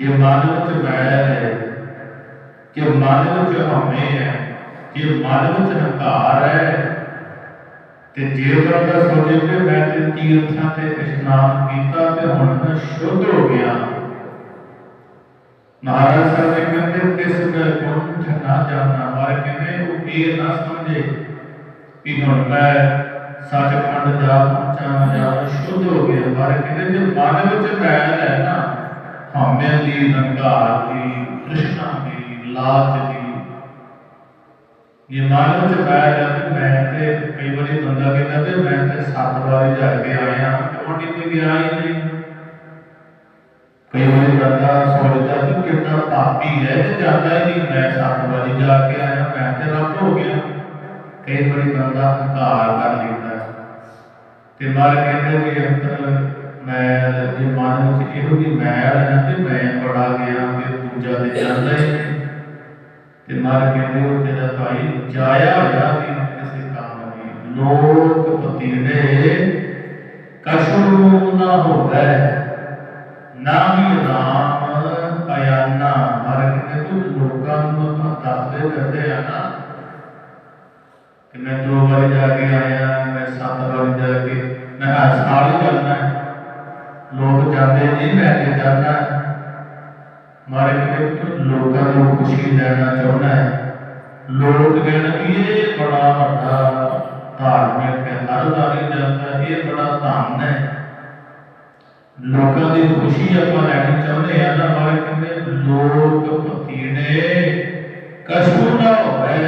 یہ مالوچ غیر ہے یہ مالوچ ہمیں ہے یہ مالوچ نکار ہے کہ جے بردہ سوچے پہ میں تے تیر تھا تے اشنام کیتا تے ہون میں شد ہو گیا مہارا صاحب نے کہا کہ کس میں کون جھنا جانا اور کہنے وہ یہ نہ سمجھے کہ ہون میں ساچ ہنکار کر لیتا ہے ਤੇ ਨਾਲ ਕਹਿੰਦੇ ਵੀ ਅੰਦਰ ਮੈਂ ਜੇ ਮਨ ਵਿੱਚ ਇਹੋ ਵੀ ਮੈਂ ਆ ਰਿਹਾ ਤੇ ਮੈਂ ਬੜਾ ਗਿਆ ਤੇ ਦੂਜਾ ਦੇ ਜਾਂਦਾ ਹੈ ਤੇ ਨਾਲ ਕਹਿੰਦੇ ਉਹ ਤੇਰਾ ਭਾਈ ਜਾਇਆ ਹੋਇਆ ਵੀ ਕਿਸੇ ਕੰਮ ਨਹੀਂ ਲੋਕ ਪਤੀ ਨੇ ਕਸ਼ੂ ਨਾ ਹੋਵੇ ਨਾਮ ਹੀ ਨਾਮ ਆਇਆ ਨਾ ਮਰ ਕੇ ਤੂੰ ਲੋਕਾਂ ਨੂੰ ਦੱਸਦੇ ਰਹਿੰਦੇ ਆ ਨਾ ਮੈਂ ਦੋ ਵਾਰ ਜਾ ਕੇ ਆਇਆ ਮੈਂ ਸੱਤ ਵਾਰ ਜਾ ਕੇ ਮੈਂ ਹਰ ਸਾਲ ਜਾਂਦਾ ਲੋਕ ਜਾਂਦੇ ਨਹੀਂ ਮੈਂ ਤੇ ਜਾਂਦਾ ਮਾਰੇ ਕਿ ਲੋਕਾਂ ਨੂੰ ਖੁਸ਼ੀ ਦੇਣਾ ਚਾਹੁੰਦਾ ਹੈ ਲੋਕ ਕਹਿਣਗੇ ਇਹ ਬੜਾ ਵੱਡਾ ਧਾਰਮਿਕ ਹੈ ਹਰ ਦਾਰੀ ਜਾਂਦਾ ਇਹ ਬੜਾ ਧੰਨ ਹੈ ਲੋਕਾਂ ਦੀ ਖੁਸ਼ੀ ਆਪਾਂ ਲੈਣੀ ਚਾਹੁੰਦੇ ਆ ਤਾਂ ਮਾਰੇ ਕਹਿੰਦੇ ਲੋਕ ਪਤੀੜੇ ਕਸ਼ੂ ਨਾ ਹੋਵੇ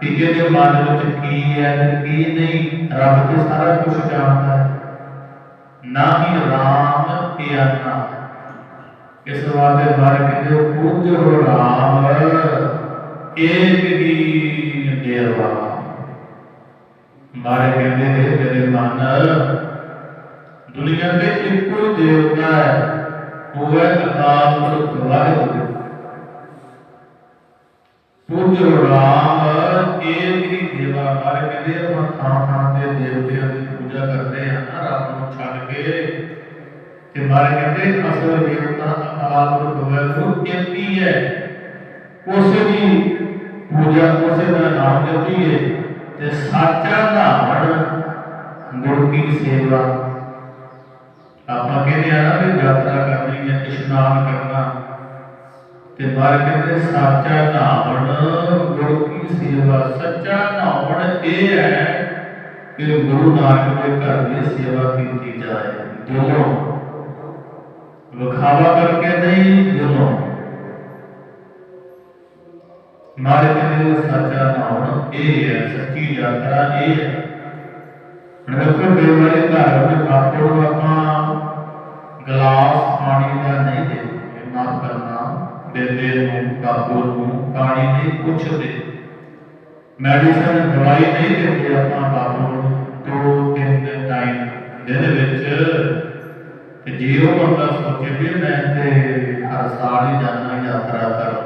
ਟੀਕੇ ਦੇ ਮਨ ਵਿੱਚ ਕੀ ਹੈ ਤੇ ਕੀ ਨਹੀਂ ਰੱਬ ਤੇ ਸਾਰਾ ਕੁਝ ਜਾਣਦਾ ਹੈ ਨਾ ਹੀ ਰਾਮ ਪਿਆਨਾ ਇਸ ਵਾਦੇ ਬਾਰੇ ਕਹਿੰਦੇ ਉਹ ਪੂਜ ਹੋ ਰਾਮ ਏਕ ਹੀ ਦੇਵਾ ਮਾਰੇ ਕਹਿੰਦੇ ਨੇ ਮੇਰੇ ਮਨ ਦੁਨੀਆ ਦੇ ਇੱਕੋ ਦੇਵਤਾ ਹੈ ਉਹ ਹੈ ਅਕਾਲ ਪੁਰਖ ਵਾਹਿਗੁਰੂ ਪੂਜ ਰਾਮ ਸਾਹਿਬ ਕੇਂਦਰੀ ਦੇਵਾ ਬਾਰੇ ਕਹਿੰਦੇ ਆਪਾਂ ਥਾਂ ਥਾਂ ਤੇ ਦੇਵਤਿਆਂ ਦੀ ਪੂਜਾ ਕਰਦੇ ਆ ਰੱਬ ਨੂੰ ਛੱਡ ਕੇ ਤੇ ਬਾਰੇ ਕਹਿੰਦੇ ਅਸਲ ਦੇਵਤਾ ਆਪ ਹੋਵੇ ਗੁਰੂ ਕਹਿੰਦੀ ਹੈ ਉਸ ਦੀ ਪੂਜਾ ਉਸੇ ਦਾ ਨਾਮ ਜਪੀ ਹੈ ਤੇ ਸਾਚਾ ਧਾਰਨ ਗੁਰੂ ਦੀ ਸੇਵਾ ਆਪਾਂ ਕਹਿੰਦੇ ਆ ਨਾ ਵੀ ਯਾਤਰਾ ਕਰਨੀ ਹੈ ਇਸ਼ਨਾਨ ਕਰਨਾ ਤੇ ਬਾਰ ਕਹਿੰਦੇ ਸਾਚਾ ਨਾਵਣ ਗੁਰੂ ਕੀ ਸੇਵਾ ਸੱਚਾ ਨਾਵਣ ਇਹ ਹੈ ਕਿ ਗੁਰੂ ਨਾਨਕ ਦੇ ਘਰ ਦੀ ਸੇਵਾ ਕੀਤੀ ਜਾਏ ਜਦੋਂ ਵਿਖਾਵਾ ਕਰਕੇ ਨਹੀਂ ਜਦੋਂ ਮਾਰੇ ਕਹਿੰਦੇ ਸੱਚਾ ਨਾਵਣ ਇਹ ਹੈ ਸੱਚੀ ਯਾਤਰਾ ਇਹ ਹੈ ਦੇ ਵਾਲੇ ਘਰ ਵਿੱਚ ਬਾਪੂ ਨੂੰ ਆਪਾਂ ਗਲਾਸ ਪਾਣੀ ਦਾ ਨਹੀਂ ਦੇ ਇਹ ਮਾਫ ਕਰਨਾ ਬੇਬੇ ਨੂੰ ਕਾਬੂ ਨੂੰ ਪਾਣੀ ਨਹੀਂ ਪੁੱਛਦੇ ਮੈਡੀਸਨ ਦਵਾਈ ਨਹੀਂ ਦਿੰਦੇ ਆਪਾਂ ਬਾਪੂ ਨੂੰ ਦੋ ਤਿੰਨ ਟਾਈਮ ਦੇ ਵਿੱਚ ਤੇ ਜੇ ਉਹ ਬੰਦਾ ਸੋਚੇ ਵੀ ਮੈਂ ਤੇ ਹਰ ਸਾਲ ਹੀ ਜਾਣਾ ਯਾਤਰਾ ਕਰ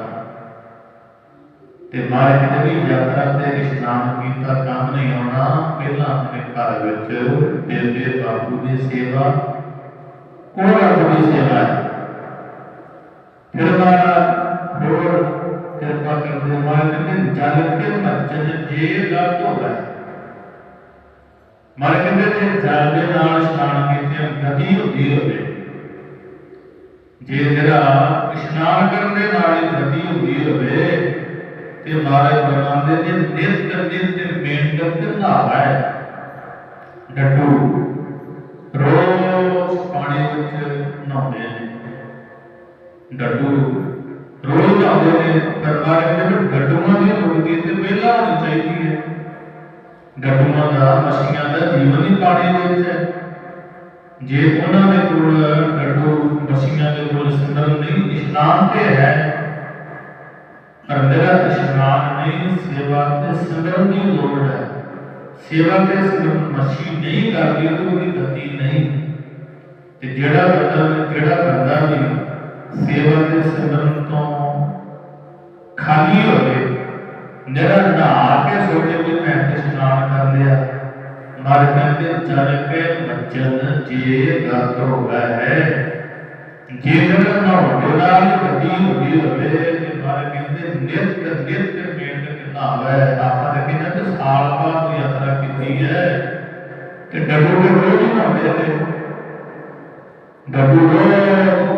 ਤੇ ਮਾਰੇ ਕਿਤੇ ਵੀ ਯਾਤਰਾ ਤੇ ਇਸ਼ਨਾਨ ਕੀਤਾ ਕੰਮ ਨਹੀਂ ਆਉਣਾ ਪਹਿਲਾਂ ਆਪਣੇ ਘਰ ਵਿੱਚ ਤੇਰੇ ਬਾਪੂ ਦੀ ਸੇਵਾ ਕੋਈ ਰੱਬ ਦੀ ਸੇਵਾ ਹੈ ڈٹو روز پانی نہ ਡੱਡੂ ਰੋਜ਼ ਆਉਂਦੇ ਨੇ ਸਰਕਾਰ ਕਹਿੰਦੇ ਡੱਡੂਆਂ ਦੀ ਮੁਰਗੀ ਤੇ ਵਿਹਲਾ ਹੋਣੀ ਚਾਹੀਦੀ ਹੈ ਡੱਡੂਆਂ ਦਾ ਮਸੀਆਂ ਦਾ ਜੀਵਨ ਹੀ ਪਾੜੇ ਦੇ ਵਿੱਚ ਹੈ ਜੇ ਉਹਨਾਂ ਦੇ ਕੋਲ ਡੱਡੂ ਮਸੀਆਂ ਦੇ ਕੋਲ ਸੰਦਰਭ ਨਹੀਂ ਇਸ਼ਨਾਨ ਤੇ ਹੈ ਪਰ ਮੇਰਾ ਇਸ਼ਨਾਨ ਨਹੀਂ ਸੇਵਾ ਤੇ ਸੰਦਰਭ ਦੀ ਲੋੜ ਹੈ ਸੇਵਾ ਤੇ ਸਿਰਫ ਮਸੀਹ ਨਹੀਂ ਕਰਦੀ ਉਹਦੀ ਗਤੀ ਨਹੀਂ ਤੇ ਜਿਹੜਾ ਬੰਦਾ ਜਿਹੜਾ ਬੰਦਾ ਵੀ सेवा दे सदन तो खाली हो गए जरा ना आके सोचे कि मैं तो स्नान कर लिया मारे में तो चल के बच्चन जी गातो गए हैं जिसने ना उठे ना ये बच्ची उठी हो गए कि मारे में तो नेत के नेत के पेट के कितना हो गए आप तो कि ना तो साल बाद यात्रा की है कि डबू डबू जी ना उठे डबू डबू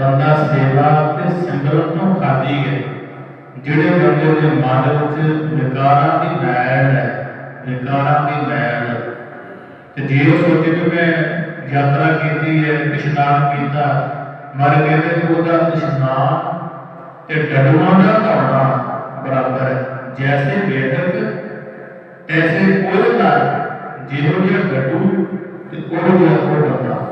ਬੰਦਾ ਸੇਵਾ ਤੇ ਸੰਗਤ ਨੂੰ ਖਾਦੀ ਹੈ ਜਿਹੜੇ ਬੰਦੇ ਦੇ ਮਨ ਵਿੱਚ ਵਿਕਾਰਾਂ ਦੀ ਮੈਲ ਹੈ ਵਿਕਾਰਾਂ ਦੀ ਮੈਲ ਤੇ ਜੇ ਉਹ ਸੋਚੇ ਕਿ ਮੈਂ ਯਾਤਰਾ ਕੀਤੀ ਹੈ ਇਸ਼ਨਾਨ ਕੀਤਾ ਮਰ ਗਏ ਤੇ ਉਹਦਾ ਇਸ਼ਨਾਨ ਤੇ ਡਡੂਆਂ ਦਾ ਧਰਨਾ ਬਰਾਬਰ ਹੈ ਜੈਸੇ ਬੇਟਕ ਤੈਸੇ ਕੋਈ ਨਾ ਜਿਹੋ ਜਿਹਾ ਡੱਡੂ ਤੇ ਕੋਈ ਜਿਹਾ ਕੋਈ ਬੰਦਾ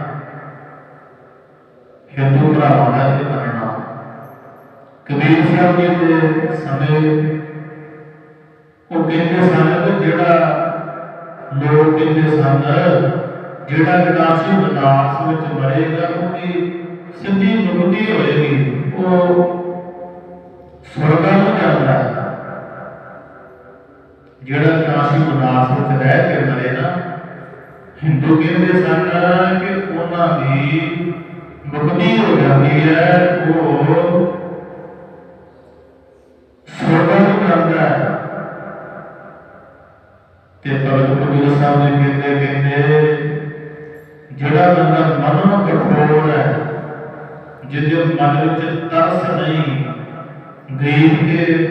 ਸੀਗਾ ਕਿ ਤੇ ਸਮੇਂ ਉਹ ਕਹਿੰਦੇ ਸਨ ਕਿ ਜਿਹੜਾ ਲੋਕ ਕਹਿੰਦੇ ਸਨ ਜਿਹੜਾ ਵਿਨਾਸ਼ੀ ਵਿਨਾਸ਼ ਵਿੱਚ ਮਰੇਗਾ ਉਹਦੀ ਸਿੱਧੀ ਮੁਕਤੀ ਹੋਏਗੀ ਉਹ ਸਵਰਗਾਂ ਨੂੰ ਜਾਂਦਾ ਹੈ ਜਿਹੜਾ ਵਿਨਾਸ਼ੀ ਵਿਨਾਸ਼ ਵਿੱਚ ਰਹਿ ਕੇ ਮਰੇਗਾ ਹਿੰਦੂ ਕਹਿੰਦੇ ਸਨ ਕਿ ਉਹਨਾਂ ਦੀ ਮੁਕਤੀ ਹੋ ਜਾਂਦੀ ਹੈ ਉਹ ਲੱਗਣਾ ਤੇ ਭਗਤ ਕਬੀਰ ਸਾਹਿਬ ਨੇ ਕਹਿੰਦੇ ਕਹਿੰਦੇ ਜਿਹੜਾ ਬੰਦਾ ਮਨ ਨੂੰ ਕੰਟਰੋਲ ਹੈ ਜਿਹਦੇ ਮਨ ਵਿੱਚ ਤਰਸ ਨਹੀਂ ਗਰੀਬ ਦੇ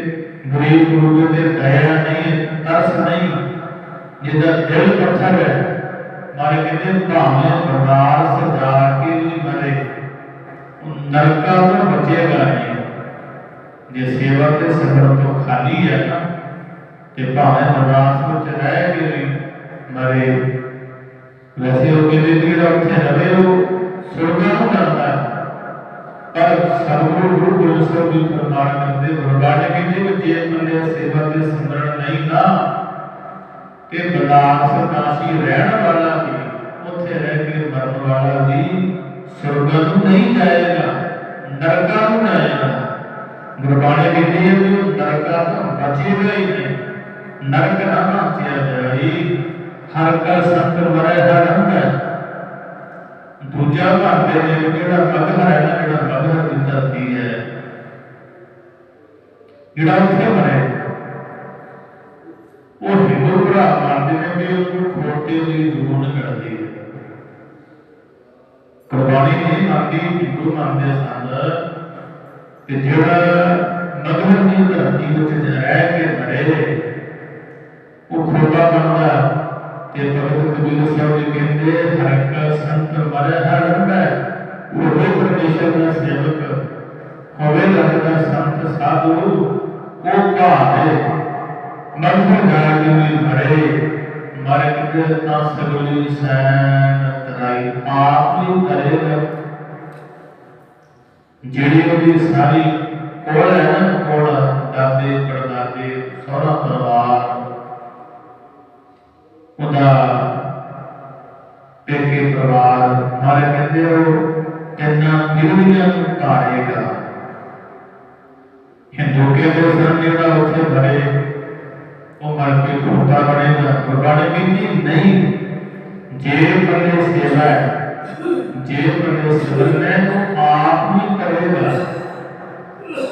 ਗਰੀਬ ਗੁਰੂ ਦੇ ਦਇਆ ਨਹੀਂ ਤਰਸ ਨਹੀਂ ਜਿਹਦਾ ਦਿਲ ਪੱਥਰ ਹੈ ਮਾਰੇ ਕਹਿੰਦੇ ਭਾਵੇਂ ਬਰਦਾਸ਼ਤ ਜਾ ਕੇ ਵੀ ਮਰੇ ਨਰਕਾਂ ਤੋਂ ਬਚੇਗਾ ਨਹੀਂ یہ سیوہ کے سفر تو خالی ہے نا کہ پانے نماز کو چنائے بھی نہیں مرے ویسے ہو کے لئے دیر اٹھے نبے ہو سرگا ہو جاتا ہے پر سب کو گروہ دوسروں بھی فرمان کرتے بھرگانے کے لئے کہ جیت ملے سیوہ کے سمرن نہیں نا کہ بنا سے کاشی رہن والا بھی اتھے رہ کے مرن والا بھی سرگا ہو نہیں جائے گا نرگا ہو نہیں جائے گا گربانے کے لیے بھی نرکہ تھا بچی گئی ہے نرکہ نہ کیا جائی ہر کا سنتر برائے ہر ہم ہے دوجہ کا میرے کیڑا پگھر ہے نا کیڑا پگھر دیتا دی ہے کیڑا اٹھے بنے وہ ہندو پر آمانتے میں بھی کھوٹے ہوئی جھوڑ کر دی ہے قربانی نہیں مانتی ہندو مانتے ساندھر ਤੇ ਜਿਹੜਾ ਮਗਰ ਦੀ ਧਰਤੀ ਵਿੱਚ ਰਹਿ ਕੇ ਜਿਹੜੇ ਉਹਦੇ ਸਾਰੀ ਕੋਲ ਹੈ ਨਾ ਕੋਲ ਦਾਦੇ ਪਰਦਾਦੇ ਸਾਰਾ ਪਰਿਵਾਰ ਉਹਦਾ ਪੇਕੇ ਪਰਿਵਾਰ ਮਾਰੇ ਕਹਿੰਦੇ ਉਹ ਕਿੰਨਾ ਬਿਰਵੀਆਂ ਨੂੰ ਕਾਰੇਗਾ ਹਿੰਦੂ ਕੇ ਦੇ ਸਰਨੇ ਦਾ ਉੱਥੇ ਬਣੇ ਉਹ ਮਰ ਕੇ ਘੋਟਾ ਬਣੇਗਾ ਗੁਰਬਾਣੀ ਵੀ ਨਹੀਂ ਜੇ ਬੰਦੇ ਸੇਵਾ ਹੈ جے پڑھے وہ سبند ہے تو آپ ہی کرے گا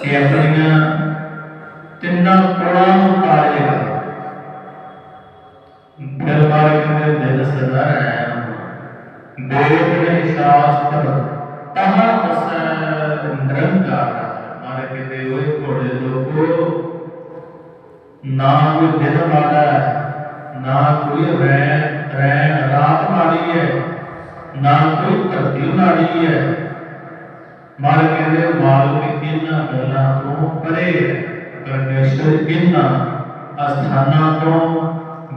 کہ اپنیا تنہ قرآن اتارے گا پھر بارے کے دل سے رہا ہے بیت میں اشاس پر تہا اسے نرم جا رہا مارے کے دے ہوئے کھوڑے جو کوئی نہ کوئی دل مارا ہے نہ کوئی رین رین رات ماری ہے نہ کوئی تبدیل آ ہے مال کہتے مال میں ان گلوں کو پرے کرنے سے ان استھانوں کو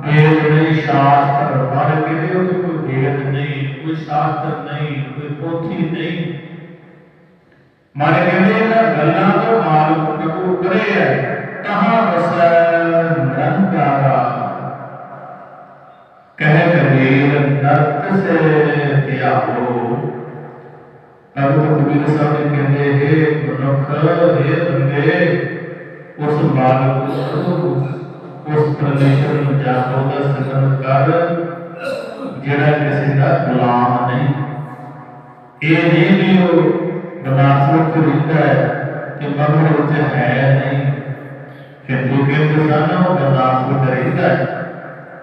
گیل نہیں شاستر مال کہتے ہو کوئی گیل نہیں کوئی شاستر نہیں کوئی پوتھی نہیں مال کہتے ہیں گلوں کو مال کو پرے ہے کہاں بسا نرنکارا کہہ کبیر نت سے کیا ہو حضرت کبیر صاحب نے کہنے ہے منخر ہے بندے اس مالک اس پرمیشن جاتو دا سکن کر جڑا کسی دا غلام نہیں یہ نہیں بھی ہو بناسوں کو رکھتا ہے کہ مگر اسے ہے نہیں کہ دوکے تو سانا ہو بناسوں کو رکھتا ہے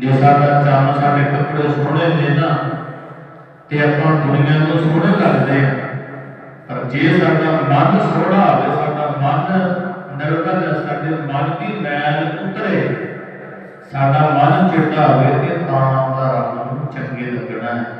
ਜੋ ਸਾਡਾ ਚੰਮ ਸਾਡੇ ਕੱਪੜੇ ਸੋਹਣੇ ਨੇ ਨਾ ਤੇ ਆਪਾਂ ਦੁਨੀਆ ਨੂੰ ਸੋਹਣੇ ਲੱਗਦੇ ਆ ਪਰ ਜੇ ਸਾਡਾ ਮਨ ਸੋਹਣਾ ਹੋਵੇ ਸਾਡਾ ਮਨ ਨਿਰਮਲ ਸਾਡੇ ਮਨ ਦੀ ਮੈਲ ਉਤਰੇ ਸਾਡਾ ਮਨ ਚਿੱਟਾ ਹੋਵੇ ਤੇ ਤਾਂ ਦਾ ਰੱਬ ਨੂੰ ਚੰਗੇ ਲੱਗਣਾ ਹੈ